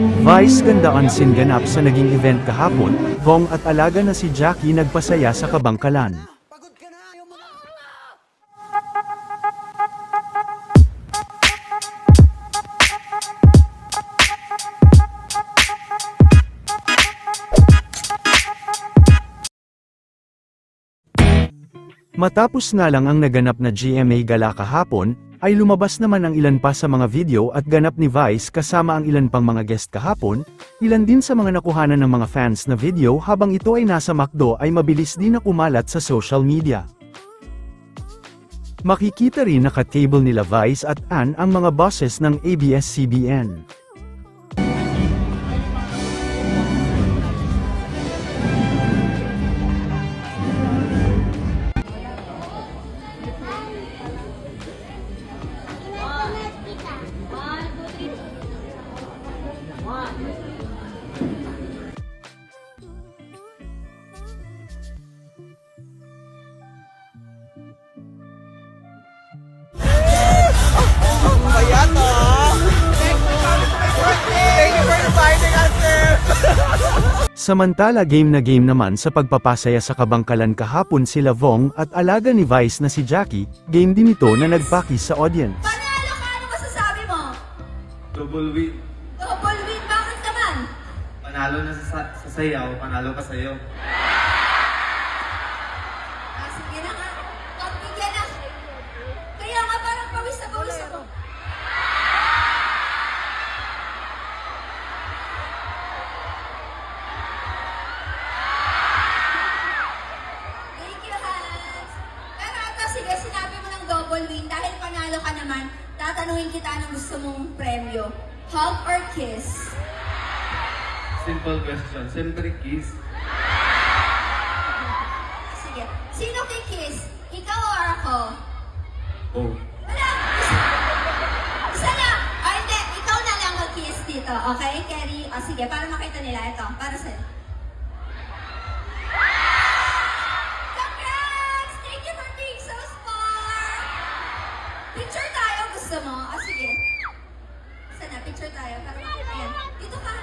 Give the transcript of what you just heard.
Vice ganda unseen ganap sa naging event kahapon, Vong at alaga na si Jackie nagpasaya sa kabangkalan. Matapos nga lang ang naganap na GMA gala kahapon, ay lumabas naman ang ilan pa sa mga video at ganap ni Vice kasama ang ilan pang mga guest kahapon, ilan din sa mga nakuhanan ng mga fans na video habang ito ay nasa McDo ay mabilis din na kumalat sa social media. Makikita rin naka-table nila Vice at Ann ang mga bosses ng ABS-CBN. Samantala game na game naman sa pagpapasaya sa kabangkalan kahapon sila Vong at alaga ni Vice na si Jackie, game din ito na nagpakis sa audience. Panalo ka! Ano masasabi mo? Double win. Double win! Bakit naman? Panalo na sa, sa sayaw, panalo ka sa'yo. Ah, ng win. Dahil panalo ka naman, tatanungin kita anong gusto mong premyo. Hug or kiss? Simple question. Siyempre, kiss. Sige. Sino kikiss? Ikaw or ako? Oh. Wala! Isa, isa lang! Ah, hindi. Ikaw na lang mag-kiss dito. Okay, Kerry? O sige, para makita nila. Ito, para sa'yo. Gusto mo? O sige. Sana, picture tayo. Para makita yan. Dito ka.